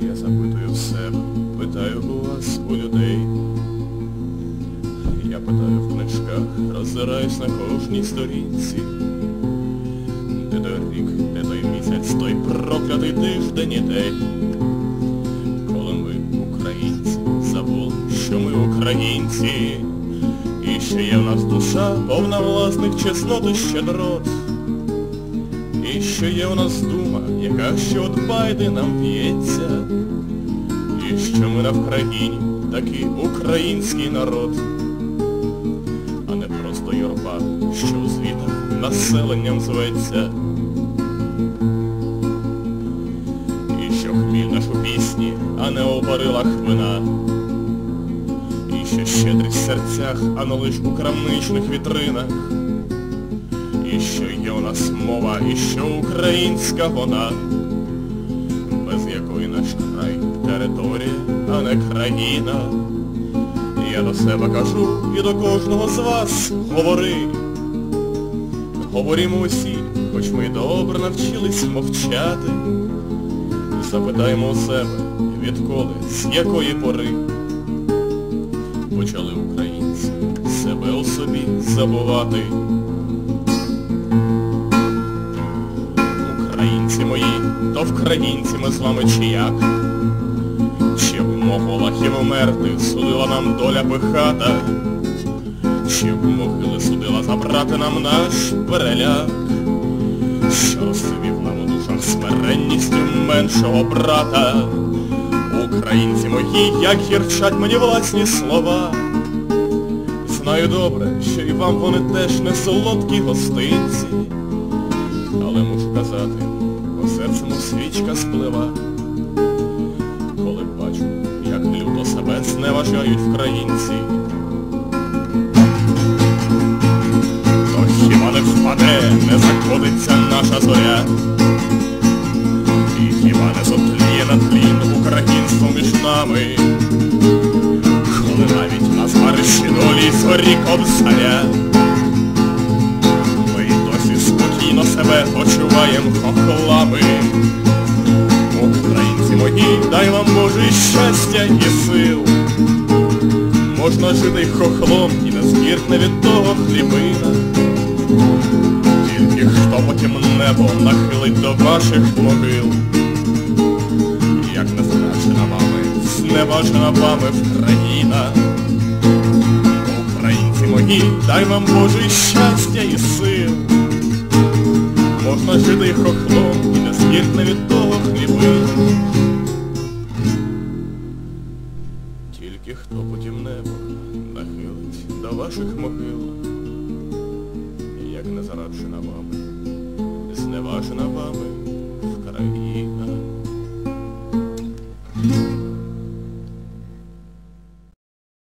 Я запитую в себе, питаю у вас, у людей. Я питаю в книжках, роззираюсь на кожній сторінці. Де той рік, де той місяць, той проклятий тиждень і день. Коли ми українці, забули, що ми українці. І ще є в нас душа, повна власних чеснот і щедрот. І ще є у нас дума яка ще от нам в'ється. І що ми на Вкраїні такий український народ, а не просто юрба, що у звітах населенням зветься. І що хміль наш у пісні, а не у барилах вина. І що щедрість в серцях, а не лиш у крамничних вітринах. І що є у нас мова, і що українська вона, без якої наш край територія, а не країна. Я до себе кажу і до кожного з вас говори. Говоримо усі, хоч ми добре навчились мовчати. Запитаємо у себе, відколи, з якої пори почали українці себе у собі забувати. То вкраїнці ми з вами чи як? Чи в могилах і вмерти судила нам доля пихата? Чи в могили судила забрати нам наш переляк? Що розцвів нам у душах смиренністю меншого брата? Українці мої, як гірчать мені власні слова. Знаю добре, що і вам вони теж не солодкі гостинці. Але мушу казати, серцем свічка сплива. Коли бачу, як люто себе зневажають вкраїнці. То хіба не впаде, не заходиться наша зоря? І хіба не сотліє на тлін українство між нами? Коли навіть на згарищі долі зорі кобзаря себе почуваєм хохлами Українці мої, дай вам Боже щастя і сил. Можна жити хохлом і не згіркне від того хлібина. Тільки хто потім небо нахилить до ваших могил. Як не зрачена вами, зневажена вами Вкраїна Українці мої, дай вам Боже щастя і сил Можна жити хохлом і не згіркне від того хліби. Тільки хто потім небо нахилить до ваших могил як не зараджена вами, зневажена вами.